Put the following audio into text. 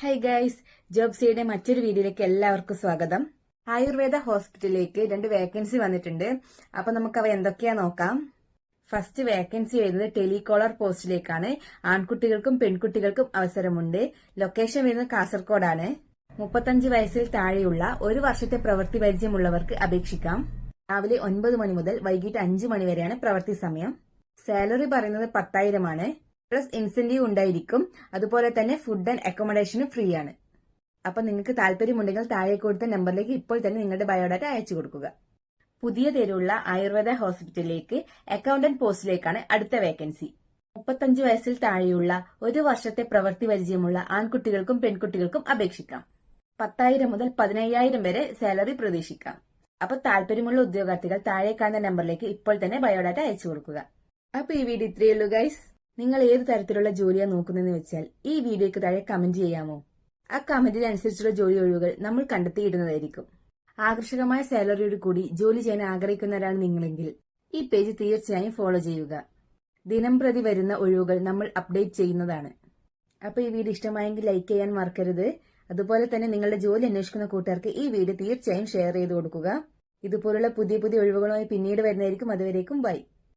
High guys ജോബ്സിയുടെ മറ്റൊരു വീഡിയോയിലേക്ക് എല്ലാവർക്കും സ്വാഗതം. ആയുർവേദ ഹോസ്പിറ്റലിലേക്ക് രണ്ട് വേക്കൻസി വന്നിട്ടുണ്ട്. അപ്പൊ നമുക്ക് അവ എന്തൊക്കെയാ നോക്കാം. ഫസ്റ്റ് വേക്കൻസി വരുന്നത് ടെലികോളർ പോസ്റ്റിലേക്കാണ്. ആൺകുട്ടികൾക്കും പെൺകുട്ടികൾക്കും അവസരമുണ്ട്. ലൊക്കേഷൻ വരുന്നത് കാസർഗോഡാണ്. മുപ്പത്തഞ്ച് വയസ്സിൽ താഴെയുള്ള ഒരു വർഷത്തെ പ്രവൃത്തി പരിചയമുള്ളവർക്ക് അപേക്ഷിക്കാം. രാവിലെ ഒൻപത് മണി മുതൽ വൈകിട്ട് അഞ്ചു മണി വരെയാണ് പ്രവൃത്തി സമയം. സാലറി പറയുന്നത് പത്തായിരമാണ്. പ്ലസ് ഇൻസെന്റീവ് ഉണ്ടായിരിക്കും. അതുപോലെ തന്നെ ഫുഡ് ആൻഡ് അക്കോമഡേഷനും ഫ്രീ ആണ്. അപ്പൊ നിങ്ങൾക്ക് താല്പര്യമുണ്ടെങ്കിൽ താഴെ കൊടുത്ത നമ്പറിലേക്ക് ഇപ്പോൾ തന്നെ നിങ്ങളുടെ ബയോഡാറ്റ അയച്ചു കൊടുക്കുക. പുതിയ തെരുവുള്ള ആയുർവേദ ഹോസ്പിറ്റലിലേക്ക് അക്കൗണ്ടന്റ് പോസ്റ്റിലേക്കാണ് അടുത്ത വേക്കൻസി മുപ്പത്തഞ്ച് വയസ്സിൽ താഴെയുള്ള ഒരു വർഷത്തെ പ്രവൃത്തി പരിചയമുള്ള ആൺകുട്ടികൾക്കും പെൺകുട്ടികൾക്കും അപേക്ഷിക്കാം. പത്തായിരം മുതൽ പതിനയ്യായിരം വരെ സാലറി പ്രതീക്ഷിക്കാം. അപ്പൊ താല്പര്യമുള്ള ഉദ്യോഗാർത്ഥികൾ താഴെ കാണുന്ന നമ്പറിലേക്ക് ഇപ്പോൾ തന്നെ ബയോഡാറ്റ അയച്ചു കൊടുക്കുക. അപ്പൊ ഈ വീഡിയോ ഇത്രയേ ഉള്ളൂ ഗൈസ് നിങ്ങൾ ഏത് തരത്തിലുള്ള ജോലിയാണ് നോക്കുന്നതെന്ന് വെച്ചാൽ ഈ വീഡിയോയ്ക്ക് താഴെ കമന്റ് ചെയ്യാമോ? ആ കമന്റിനനുസരിച്ചുള്ള ജോലി ഒഴിവുകൾ നമ്മൾ കണ്ടെത്തിയിടുന്നതായിരിക്കും. ആകർഷകമായ സാലറിയോട് കൂടി ജോലി ചെയ്യാൻ ആഗ്രഹിക്കുന്നവരാണ് നിങ്ങളെങ്കിൽ ഈ പേജ് തീർച്ചയായും ഫോളോ ചെയ്യുക. ദിനം പ്രതി വരുന്ന ഒഴിവുകൾ നമ്മൾ അപ്ഡേറ്റ് ചെയ്യുന്നതാണ്. അപ്പോൾ ഈ വീഡിയോ ഇഷ്ടമായെങ്കിൽ ലൈക്ക് ചെയ്യാൻ മറക്കരുത്. അതുപോലെ തന്നെ നിങ്ങളുടെ ജോലി അന്വേഷിക്കുന്ന കൂട്ടുകാർക്ക് ഈ വീഡിയോ തീർച്ചയായും ഷെയർ ചെയ്ത് കൊടുക്കുക. ഇതുപോലുള്ള പുതിയ പുതിയ ഒഴിവുകളുമായി പിന്നീട് വരുന്നതായിരിക്കും. അതുവരേക്കും ബൈ